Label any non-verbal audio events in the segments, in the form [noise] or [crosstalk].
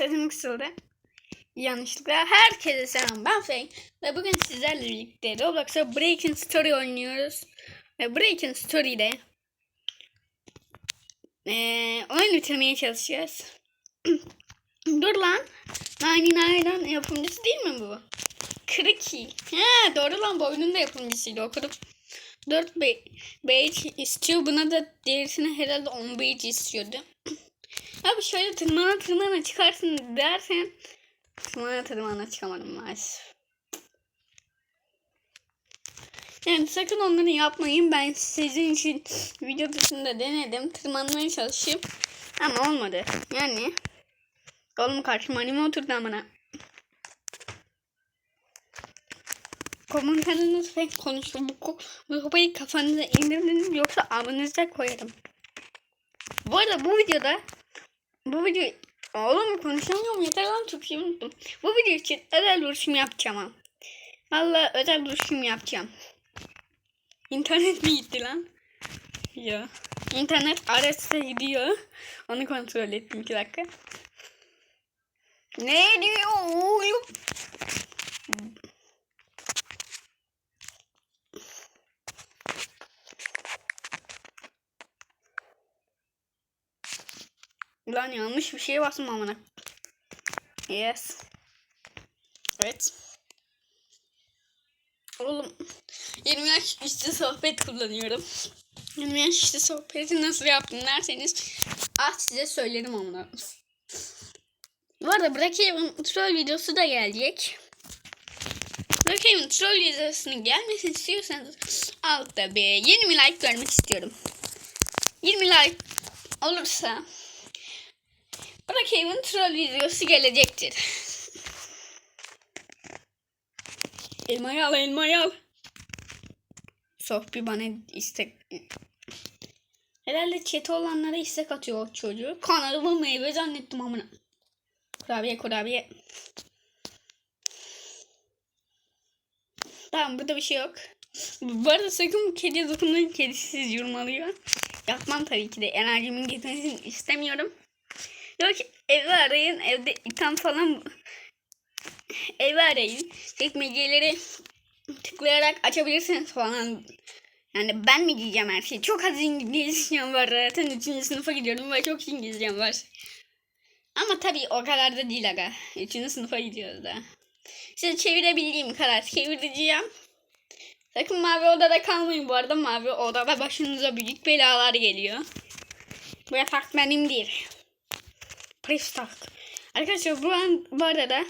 sesim kısıldı. Yanlışlıkla herkese selam ben Fey ve bugün sizlerle birlikte Roblox'a Breaking Story oynuyoruz. Ve Breaking Story'de eee oyun bitirmeye çalışacağız. [clears throat] Dur lan. Nine yapımcısı değil mi bu? Kriki. He doğru lan bu oyunun da yapımcısıydı okudum. 4 be beige istiyor. Buna da diğerisine herhalde 10 beige istiyordu. Abi şöyle tırmana tırmana çıkarsın dersen tırmana tırmana çıkamadım maalesef. Yani sakın onları yapmayın. Ben sizin için video dışında denedim. Tırmanmaya çalışıp ama olmadı. Yani oğlum karşıma anime oturdu amına. Komutanınız pek konuştu. Bu, bu kupayı kafanıza indirdiniz yoksa amınıza koyarım. Bu arada bu videoda bu video oğlum konuşamıyorum yeter lan Türkçeyi unuttum. Bu video için özel duruşum yapacağım ha. Valla özel duruşum yapacağım. İnternet mi gitti lan? Ya. İnternet arası gidiyor. Onu kontrol ettim iki dakika. Ne diyor oğlum? Lan yanlış bir şeye bastım amına. Yes. Evet. Oğlum 20 yaş üstü sohbet kullanıyorum. 20 yaş üstü sohbeti nasıl yaptım derseniz ah size söylerim amına. Bu arada Brookhaven troll videosu da gelecek. Brookhaven troll videosunun gelmesini istiyorsanız altta bir 20 like görmek istiyorum. 20 like olursa Brookhaven troll videosu gelecektir. [laughs] Elmayı al elmayı al. Sohbi bana istek... Herhalde chat olanlara istek atıyor o çocuğu. Kanalımı meyve zannettim amına. Kurabiye kurabiye. Tamam burada bir şey yok. Bu arada sakın bu kediye dokunmayın. Kedisi siz yurmalıyor. Yapmam tabii ki de. Enerjimin gitmesini istemiyorum. Yok evi arayın. Evde itham falan evi arayın. Çekmeceleri tıklayarak açabilirsiniz falan. Yani ben mi diyeceğim her şeyi? Çok az İngilizcem var zaten. 3. sınıfa gidiyorum ve çok İngilizcem var. Ama tabii o kadar da değil aga. 3. sınıfa gidiyoruz da. Size çevirebildiğim kadar çevireceğim. Sakın mavi odada kalmayın bu arada. Mavi odada başınıza büyük belalar geliyor. Bu yatak benim değil. Pristak. Arkadaşlar bu, an, bu arada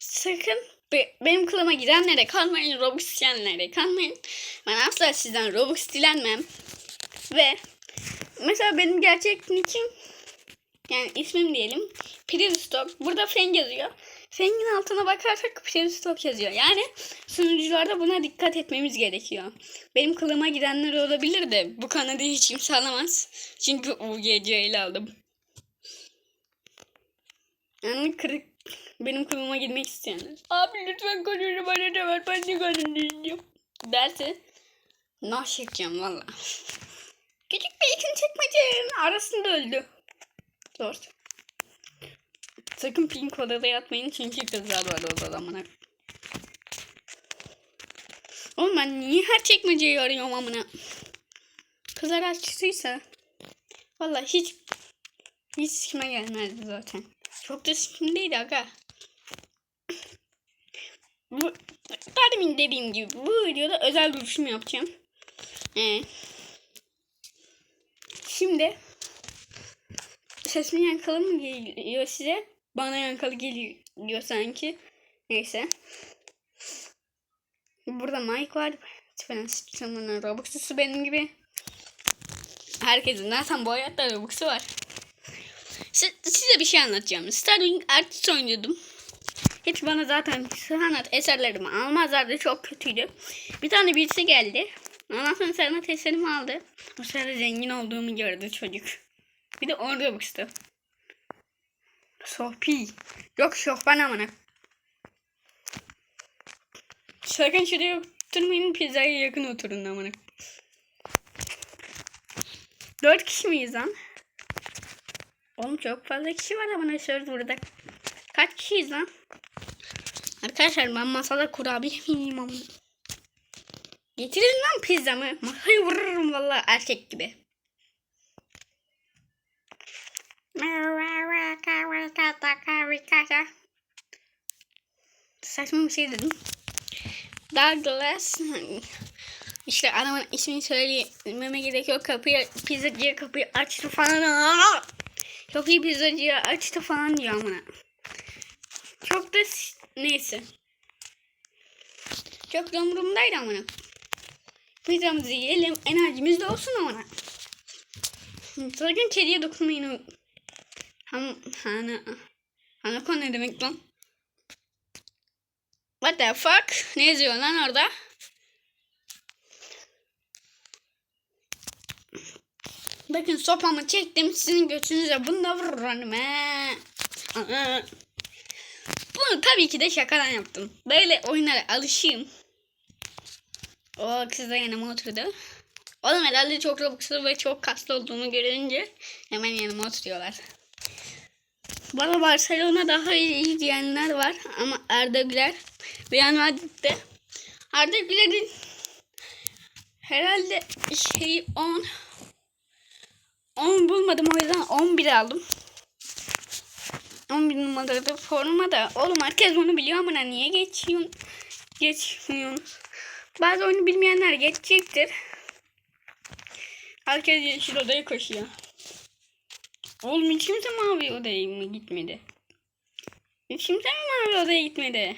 sakın be- benim kılıma gidenlere kalmayın. Robux isteyenlere kalmayın. Ben asla sizden Robux dilenmem. Ve mesela benim gerçek nickim yani ismim diyelim. Pristok. Burada Feng yazıyor. Feng'in altına bakarsak Pristok yazıyor. Yani sunucularda buna dikkat etmemiz gerekiyor. Benim kılıma gidenler olabilir de bu kanadı hiç kimse alamaz. Çünkü UGC ile aldım. Yani kırık benim kılıma girmek isteyenler. Abi lütfen konunu bana da ver. Ben de istiyorum. Derse naş yapacağım valla. Küçük bir yakın çekmecenin arasında öldü. Zor. Sakın pink odada yatmayın çünkü kızlar var odada amına. Oğlum ben niye her çekmeceyi arıyorum amına? Kızlar açtıysa valla hiç hiç sikime gelmezdi zaten. Çok da değil aga. Bu, demin dediğim gibi bu videoda özel duruşum yapacağım. Ee, şimdi sesim yankalı mı geliyor size? Bana yankalı geliyor sanki. Neyse. Burada Mike var. Lütfen sıçramına Robux'u benim gibi. Herkesin zaten bu hayatta Robux'u var. Si- size bir şey anlatacağım. Starwing Artist oynuyordum. Hiç bana zaten sanat eserlerimi almazlardı. Çok kötüydü. Bir tane birisi geldi. Ondan sonra sanat eserimi aldı. O sırada zengin olduğumu gördü çocuk. Bir de orada bakıştı. Sohpi. Yok şofben amına. Sakın şuraya oturmayın pizzaya yakın oturun amına. Dört kişi miyiz lan? Oğlum çok fazla kişi var ama ne söz burada. Kaç kişiyiz lan? Arkadaşlar ben masada kurabiye miyim ama. Getirin lan pizzamı. Masayı vururum valla erkek gibi. Saçma bir şey dedim. Douglas işte adamın ismini söylememe gerek yok. Kapıyı pizzacıya kapıyı açtı falan. Çok iyi pizzacıya açtı falan diyor amına. Çok da neyse. Çok da umurumdaydı amına. Pizzamızı yiyelim. Enerjimiz de olsun amına. Sakın kediye dokunmayın. Ham, hana, hanako ne demek lan? What the fuck? Ne yazıyor lan orada? Bakın sopamı çektim sizin götünüze bunu da vururum he. Bunu tabii ki de şakadan yaptım. Böyle oyunlara alışayım. O kız da yanıma oturdu. Oğlum herhalde çok robuxlu ve çok kaslı olduğumu görünce hemen yanıma oturuyorlar. Bana Barcelona daha iyi diyenler var ama Arda Güler Real Madrid'de Arda Güler'in herhalde şeyi 10 10 bulmadım o yüzden 11 aldım. 11 numaralı forma da oğlum herkes onu biliyor ama niye geçiyorsun? Geçmiyorsun. Bazı oyunu bilmeyenler geçecektir. Herkes yeşil odaya koşuyor. Oğlum hiç kimse mavi odaya mı gitmedi? Hiç kimse mi mavi odaya gitmedi?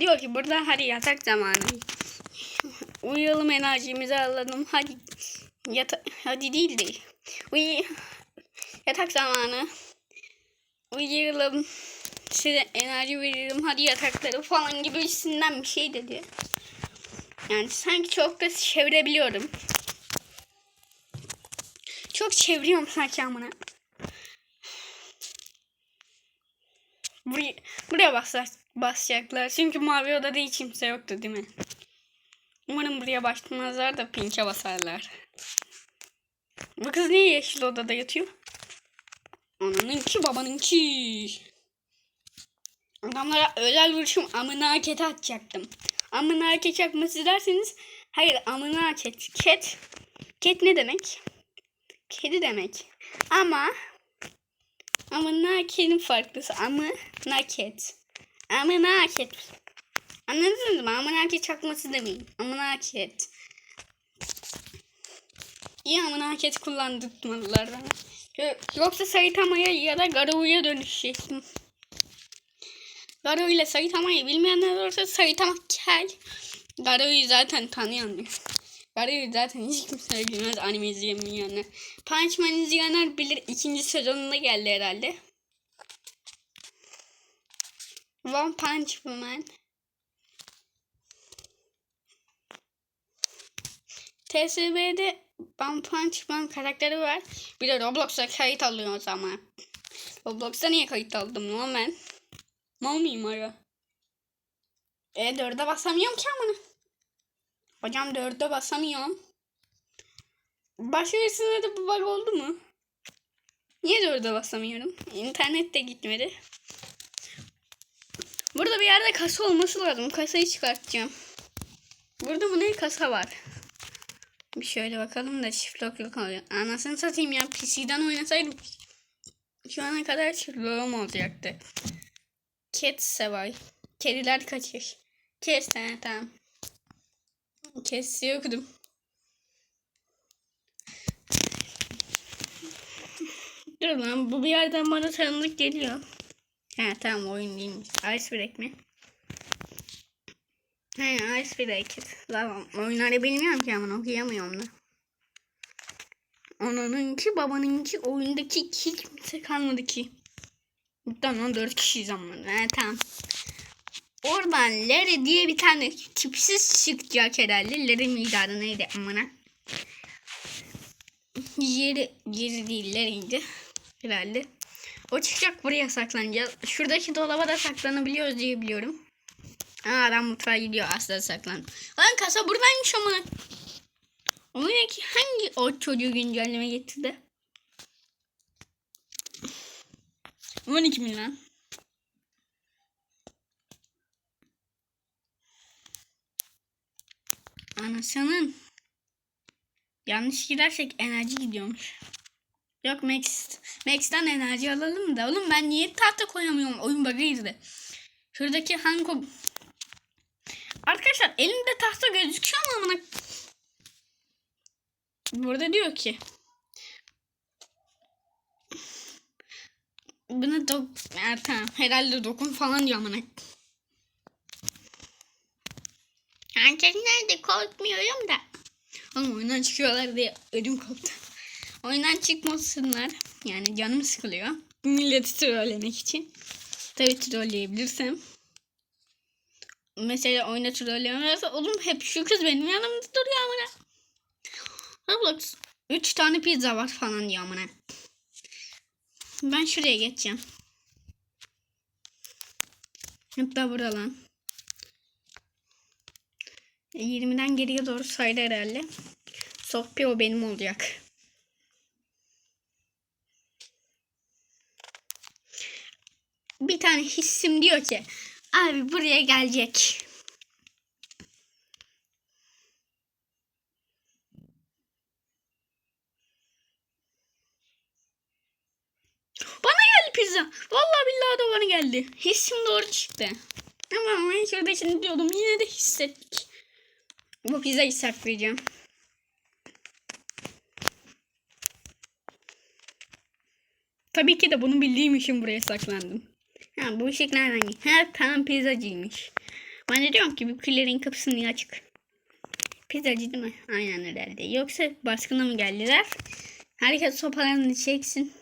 Diyor ki burada hadi yatak zamanı. [laughs] Uyuyalım enerjimizi alalım. Hadi yata hadi değil değil. Uyu yatak zamanı. Uyuyalım. Size enerji veririm. Hadi yatakları falan gibisinden bir şey dedi. Yani sanki çok da çevirebiliyorum. Çok çeviriyorum sanki amına. Buraya, buraya basacak, basacaklar. Çünkü mavi odada hiç kimse yoktu değil mi? Umarım buraya başlamazlar da pinke basarlar. Bu kız niye yeşil odada yatıyor? Ananınki babanınki. Adamlara özel vuruşum amına hareket atacaktım. Amına hareket yapması derseniz hayır amına hareket. Ket. Ket ne demek? Kedi demek. Ama amına kedin farklısı. Amına ket. Amına ket. Anladınız mı? Amına ket çakması demeyin. Amına ket. İyi amına ket kullandırmadılar bana. Yo- Yoksa Saitama'ya ya da Garou'ya dönüşecektim. Garou ile Saitama'yı bilmeyenler olursa Saitama kel. Garou'yu zaten tanıyan Garou'yu zaten hiç kimse bilmez anime izlemeyenler. Punch Man izleyenler bilir ikinci sezonunda geldi herhalde. One Punch Man. TSB'de One Punch Man karakteri var. Bir de Roblox'a kayıt alıyor o zaman. Roblox'a niye kayıt aldım lan ben? Mal mıyım ara? E dörde basamıyorum ki amına. Hocam dörde basamıyorum. Başka birisinde de bu bug oldu mu? Niye dörde basamıyorum? İnternet de gitmedi. Burada bir yerde kasa olması lazım. Kasayı çıkartacağım. Burada mı ne kasa var? Bir şöyle bakalım da çift lokluk oluyor. Anasını satayım ya PC'den oynasaydım şu ana kadar çift lokum olacaktı. Cat Sevay. Kediler kaçır. Kes sen tamam. Kes okudum. Dur lan bu bir yerden bana tanıdık geliyor. Ha tamam oyun değilmiş. Icebreak mi? He Icebreak. Tamam oyunları bilmiyorum ki ama okuyamıyorum da. Ananınki babanınki oyundaki kimse kalmadı ki. Tamam dört kişiyiz ama. He tamam. Oradan Larry diye bir tane tipsiz çıkacak herhalde. Larry miydi adı neydi amına. Yeri, yeri değil Larry'ydi herhalde. O çıkacak buraya saklanacağız. Şuradaki dolaba da saklanabiliyoruz diye biliyorum. Aa adam mutfağa gidiyor aslında saklan. Lan kasa buradaymış amına. Oyundaki hangi o çocuğu güncelleme getirdi? 12 bin lan. Anasının. Yanlış gidersek enerji gidiyormuş. Yok Max. Max'ten enerji alalım da. Oğlum ben niye tahta koyamıyorum? Oyun bug'ıydı. Şuradaki Hanko. Arkadaşlar elimde tahta gözüküyor mu amına? Burada diyor ki. Buna dok... Ha, tamam. Herhalde dokun falan diyor amına. Herkes nerede korkmuyorum da. Oğlum oyundan çıkıyorlar diye ödüm koptu. Oyundan çıkmasınlar. Yani canım sıkılıyor. Milleti trollemek için. Tabii trolleyebilirsem. Mesela oyunda trolleyemezse oğlum hep şu kız benim yanımda duruyor amına. Roblox. Üç tane pizza var falan diyor amına. Ben şuraya geçeceğim. Hatta burada lan. 20'den geriye doğru saydı herhalde. Sohbet o benim olacak. Bir tane hissim diyor ki abi buraya gelecek. Bana geldi pizza. Vallahi billahi de bana geldi. Hissim doğru çıktı. Ama ben şurada şimdi diyordum yine de hissettik. Bu pizzayı saklayacağım. Tabii ki de bunu bildiğim için buraya saklandım. Ha bu ışık nereden? Ha tamam pizzacıymış. Ben de diyorum ki bu küllerin kapısı niye açık? Pizzacı değil mi? Aynen herhalde. Yoksa baskına mı geldiler? Herkes sopalarını çeksin.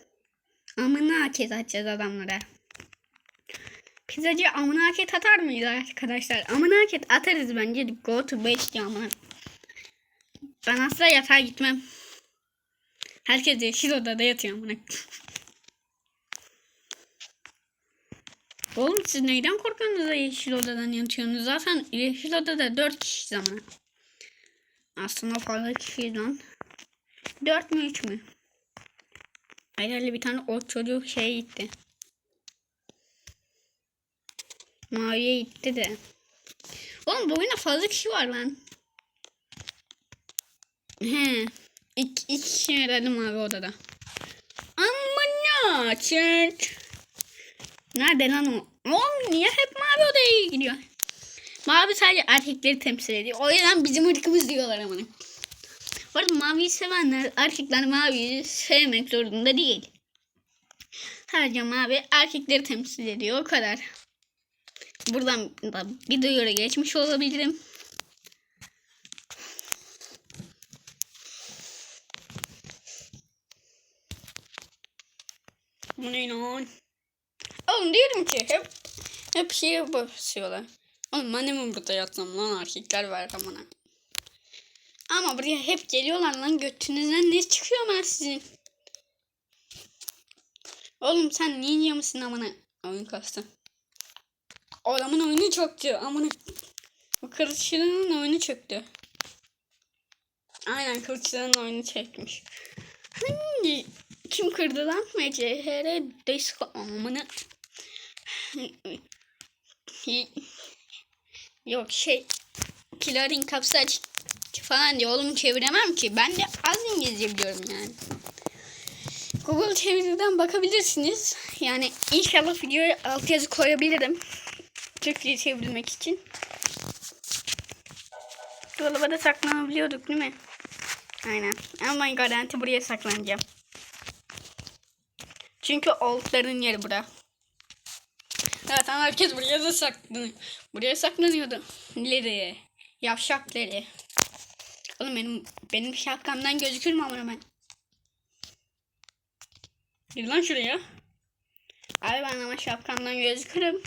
Amına aket atacağız adamlara. Pizzacı amına aket atar mıyız arkadaşlar? Amına aket atarız bence. Go to bed diyor amına. Ben asla yatağa gitmem. Herkes yeşil odada yatıyor amına. Oğlum siz neyden korkuyorsunuz da yeşil odadan yatıyorsunuz? Zaten yeşil odada 4 kişi zaman. Aslında fazla kişi lan. 4 mü 3 mü? Herhalde bir tane o çocuk şeye gitti. Maviye gitti de. Oğlum bu oyunda fazla kişi var lan. He. İki, iki kişi herhalde mavi odada. Amına çek. Nerede lan o? Oğlum niye hep mavi odaya gidiyor? Mavi sadece erkekleri temsil ediyor. O yüzden bizim ırkımız diyorlar ama. Bu arada maviyi sevenler erkekler maviyi sevmek zorunda değil. Sadece mavi erkekleri temsil ediyor o kadar. Buradan da bir duyuru geçmiş olabilirim. Bu ne lan? Oğlum diyorum ki hep hep şeye basıyorlar. Oğlum ben de mi burada yatsam lan erkekler var amına. Ama buraya hep geliyorlar lan götünüzden ne çıkıyor lan sizin? Oğlum sen ninja mısın amına? Oyun kastı. Adamın oyunu çöktü amına. Bu kılıççının oyunu çöktü. Aynen kılıççının oyunu çekmiş. Hangi kim kırdı lan? MCHR Disco amına. Yok şey Kilarin kapısı aç falan diye oğlum çeviremem ki. Ben de az İngilizce biliyorum yani. Google çeviriden bakabilirsiniz. Yani inşallah videoya altyazı koyabilirim. Türkçe çevirmek için. Dolaba da saklanabiliyorduk değil mi? Aynen. Ama garanti buraya saklanacağım. Çünkü oldların yeri bura. Zaten herkes buraya da saklanıyor. Buraya saklanıyordu. Nereye? Yavşakları. Oğlum benim benim şapkamdan gözükür mü ama ben? Gir lan şuraya. Abi ben ama şapkamdan gözükürüm.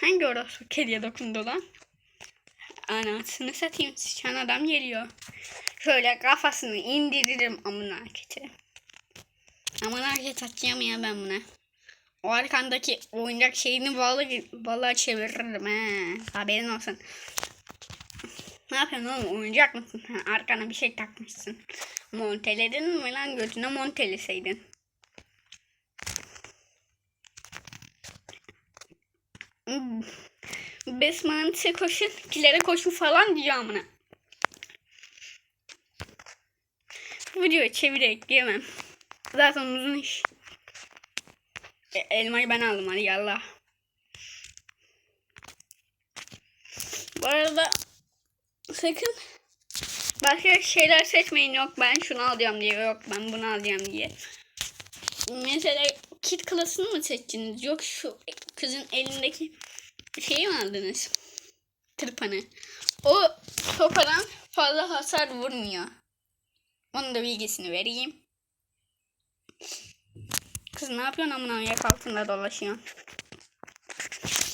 Hangi orası kediye dokundu lan? Anasını satayım. Sıçan adam geliyor. Şöyle kafasını indiririm amına hareketi. Amına hareket atacağım ya ben buna. O arkandaki oyuncak şeyini balı balığa çeviririm he. Haberin olsun. Ne yapıyorsun oğlum? Oyuncak mısın? Arkana bir şey takmışsın. Monteledin mi lan götüne monteleseydin. Besman'ın koşun, kilere koşun falan diyor amına. Videoyu çevirerek diyemem. Zaten uzun iş. E, elmayı ben aldım hadi yallah. Bu arada sakın başka şeyler seçmeyin yok ben şunu alacağım diye yok ben bunu alacağım diye. Mesela kit klasını mı seçtiniz yok şu kızın elindeki şeyi mi aldınız? Tırpanı. O topadan fazla hasar vurmuyor. Onun da bilgisini vereyim. Kız ne yapıyorsun amına ayak altında dolaşıyor.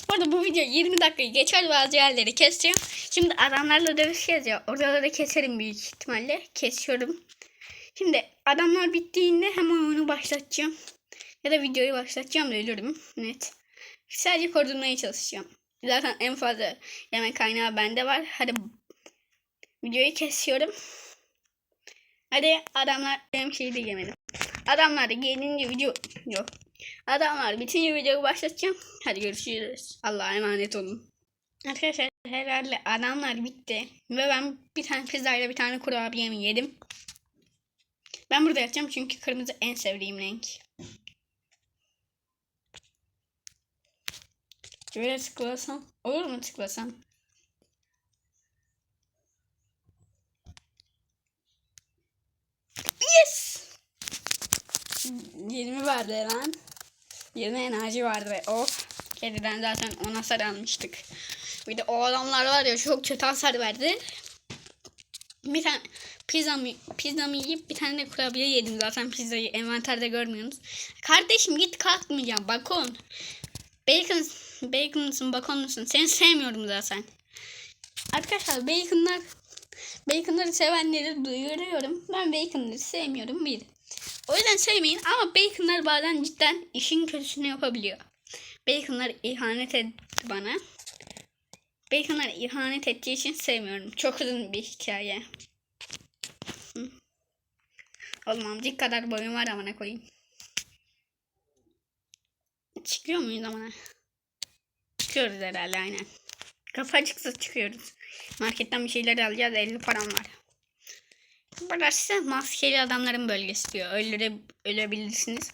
Bu arada bu video 20 dakikayı geçer bazı yerleri keseceğim. Şimdi adamlarla dövüşeceğiz ya. Oraları keserim büyük ihtimalle. Kesiyorum. Şimdi adamlar bittiğinde hemen oyunu başlatacağım. Ya da videoyu başlatacağım da ölürüm. Net. Sadece koordinmaya çalışacağım. Zaten en fazla yemek kaynağı bende var. Hadi videoyu kesiyorum. Hadi adamlar benim şeyi de yemedim. Adamlar da gelince video yok. Adamlar bitince videoyu başlatacağım. Hadi görüşürüz. Allah'a emanet olun. Arkadaşlar herhalde adamlar bitti. Ve ben bir tane pizzayla bir tane kurabiyemi yedim. Ben burada yatacağım çünkü kırmızı en sevdiğim renk. Şöyle tıklasam. Olur mu tıklasam? Yes! 20 vardı lan. 20 enerji vardı. Of. Kediden zaten 10 hasar almıştık. Bir de o adamlar var ya çok kötü hasar verdi. Bir tane pizzamı, pizzamı yiyip bir tane de kurabiye yedim zaten pizzayı envanterde görmüyorsunuz. Kardeşim git kalkmayacağım bakon. Bacon, baconlısın bakonlusun seni sevmiyorum zaten. Arkadaşlar baconlar baconları sevenleri duyuruyorum. Ben baconları sevmiyorum bir. O yüzden sevmeyin ama baconlar bazen cidden işin kötüsünü yapabiliyor. Baconlar ihanet etti bana. Baconlar ihanet ettiği için sevmiyorum. Çok uzun bir hikaye. Oğlum amcık kadar boyum var amına koyayım. Çıkıyor muyuz amına? Çıkıyoruz herhalde aynen. Kafacıksa çıkıyoruz. Marketten bir şeyler alacağız 50 param var. Burası maskeli adamların bölgesi diyor. Öldüre, ölebilirsiniz.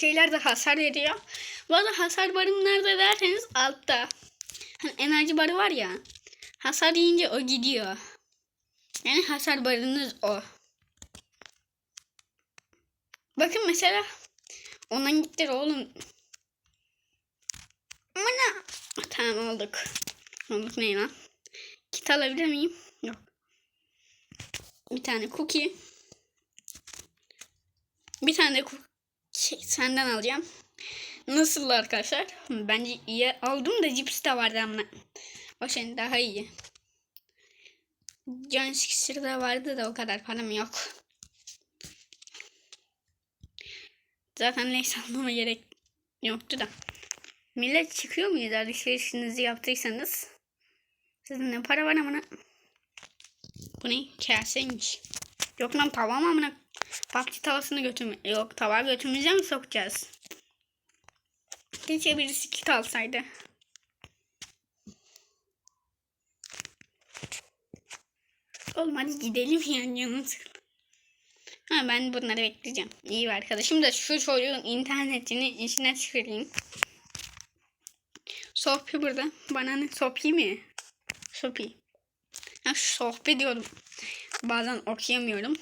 Şeyler de hasar veriyor. Bu arada hasar barım nerede derseniz altta. Hani enerji barı var ya. Hasar yiyince o gidiyor. Yani hasar barınız o. Bakın mesela ondan gittir oğlum. Ana. Tamam olduk. Olduk ne lan? Kit alabilir miyim? Bir tane cookie. Bir tane de cookie senden alacağım. Nasıl arkadaşlar? Bence iyi aldım da cips de vardı ama. O senin daha iyi. Can iksiri de vardı da o kadar param yok. Zaten neyse [laughs] almama gerek yoktu da. Millet çıkıyor muyuz alışverişinizi yaptıysanız? Sizin ne para var amına? Bu ne? Kaseymiş. Yok lan tava mı amına? PUBG tavasını götürme. Yok tava götümüze mi sokacağız? Keşke birisi kit alsaydı. Oğlum hadi gidelim yani canım Ha ben bunları bekleyeceğim. İyi arkadaşım da şu çocuğun internetini içine çıkarayım. Sohbi burada. Bana ne? Sopi mi? Sopi. Ha şu sohbi diyorum. Bazen okuyamıyorum.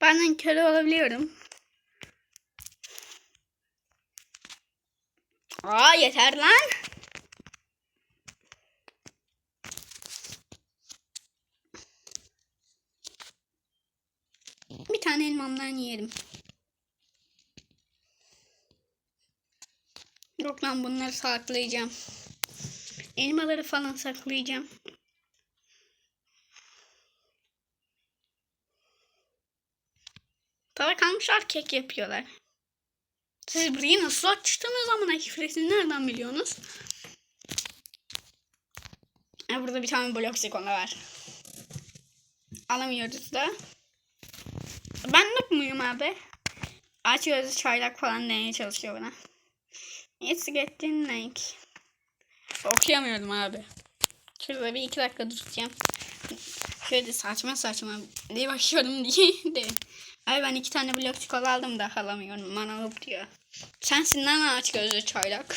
Bazen köle olabiliyorum. Aa yeter lan. Bir tane elmamdan yiyelim. Yok lan bunları saklayacağım. Elmaları falan saklayacağım. Kalmışlar kek yapıyorlar. Siz burayı nasıl açtınız amına şifresini nereden biliyorsunuz? Ha, burada bir tane blok sekonu var. Alamıyoruz da. Ben noob muyum abi? Açıyoruz çaylak falan demeye çalışıyor bana. It's getting like. okuyamıyorum abi. Şurada bir iki dakika duracağım. Şöyle saçma saçma [laughs] diye başlıyorum diye. Ay ben iki tane blok çikolata aldım da alamıyorum. Bana hop diyor. Sensin lan aç gözlü çaylak.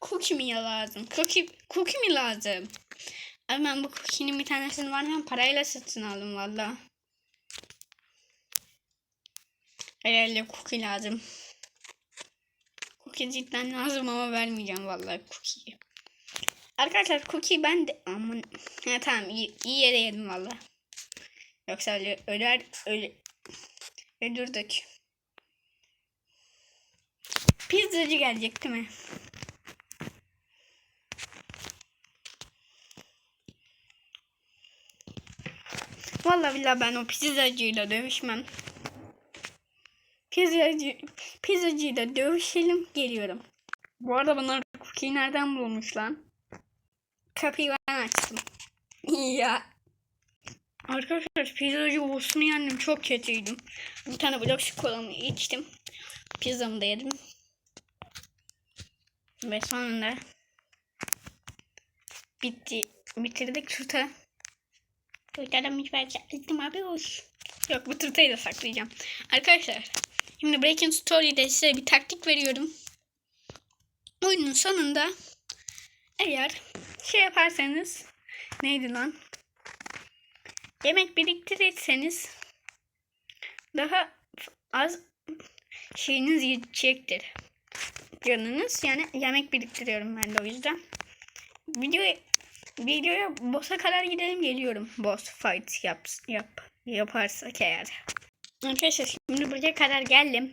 Cookie mi lazım? Cookie, cookie mi lazım? Abi ben bu cookie'nin bir tanesini var ya parayla satın aldım valla. Herhalde cookie lazım. Cookie cidden lazım ama vermeyeceğim vallahi cookie'yi. Arkadaşlar cookie ben de aman ha, tamam iyi, iyi yere yedim valla. Yoksa öyle öler öyle öldürdük. Pizzacı gelecek değil mi? Vallahi billahi ben o pizzacıyla dövüşmem. Pizzacı, pizzacıyla dövüşelim geliyorum. Bu arada bunlar cookie'yi nereden bulmuş lan? Kapıyı ben açtım. [laughs] ya. Arkadaşlar pizzacı olsun yendim çok kötüydüm. Bir tane blok çikolatamı içtim. Pizzamı da yedim. Ve sonunda bitti. Bitirdik turta. Hiç belki ettim abi hoş. Yok bu turtayı da saklayacağım. Arkadaşlar şimdi Breaking Story'de size bir taktik veriyorum. Oyunun sonunda eğer şey yaparsanız neydi lan? Yemek biriktirirseniz daha az şeyiniz yiyecektir. Canınız yani yemek biriktiriyorum ben de o yüzden. Video videoya boss'a kadar gidelim geliyorum. Boss fight yap, yap yaparsak eğer. Arkadaşlar şimdi buraya kadar geldim.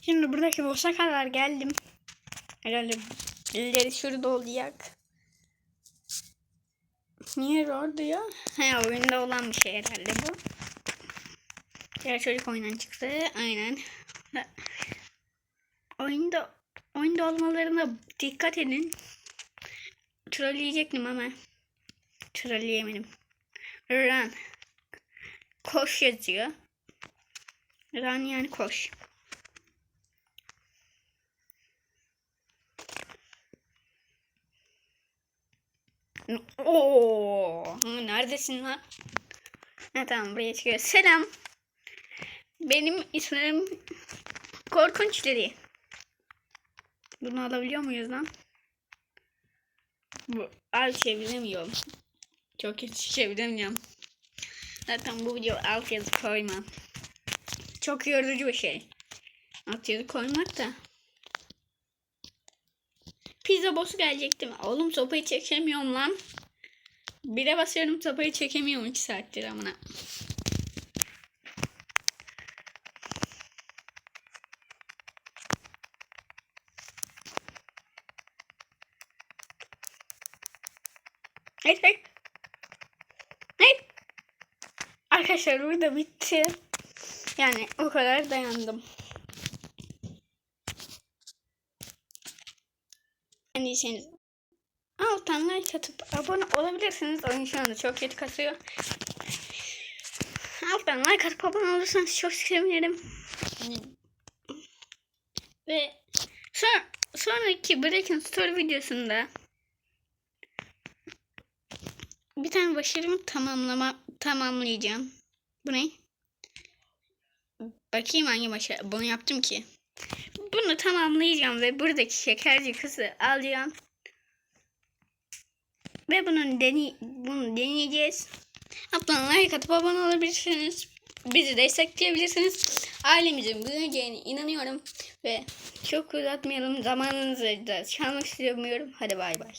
Şimdi buradaki boss'a kadar geldim. Herhalde birileri şurada olacak. Niye orada ya? He oyunda olan bir şey herhalde bu. Diğer çocuk oyundan çıktı. Aynen. Oyunda oyunda olmalarına dikkat edin. Trolleyecektim ama trolleyemedim. Run. Koş yazıyor. Run yani koş. Oo, neredesin lan? Ha, tamam buraya çıkıyor. Selam. Benim ismim Korkunç dedi. Bunu alabiliyor muyuz lan? Bu al çeviremiyorum. Çok kötü çeviremiyorum. Zaten bu video alt yazı koymam. Çok yorucu bir şey. Alt yazı koymak da. Pizza boss'u gelecekti mi? Oğlum sopayı çekemiyorum lan. Bire basıyorum sopayı çekemiyorum 2 saattir amına. Hayır hayır. Hayır. Arkadaşlar burada bitti. Yani o kadar dayandım. Beğendiyseniz alttan like atıp abone olabilirsiniz. Oyun şu anda çok kötü kasıyor. Alttan like atıp abone olursanız çok sevinirim. Ve son, sonraki Breaking Story videosunda bir tane başarımı tamamlama tamamlayacağım. Bu ne? Bakayım hangi başarı. Bunu yaptım ki. Bunu tamamlayacağım ve buradaki şekerci kızı alacağım. Ve bunun deney bunu deneyeceğiz. Abone like atıp abone olabilirsiniz. Bizi destekleyebilirsiniz. Ailemizin büyüyeceğine inanıyorum. Ve çok uzatmayalım. Zamanınızı da çalmak istemiyorum. Hadi bay bay.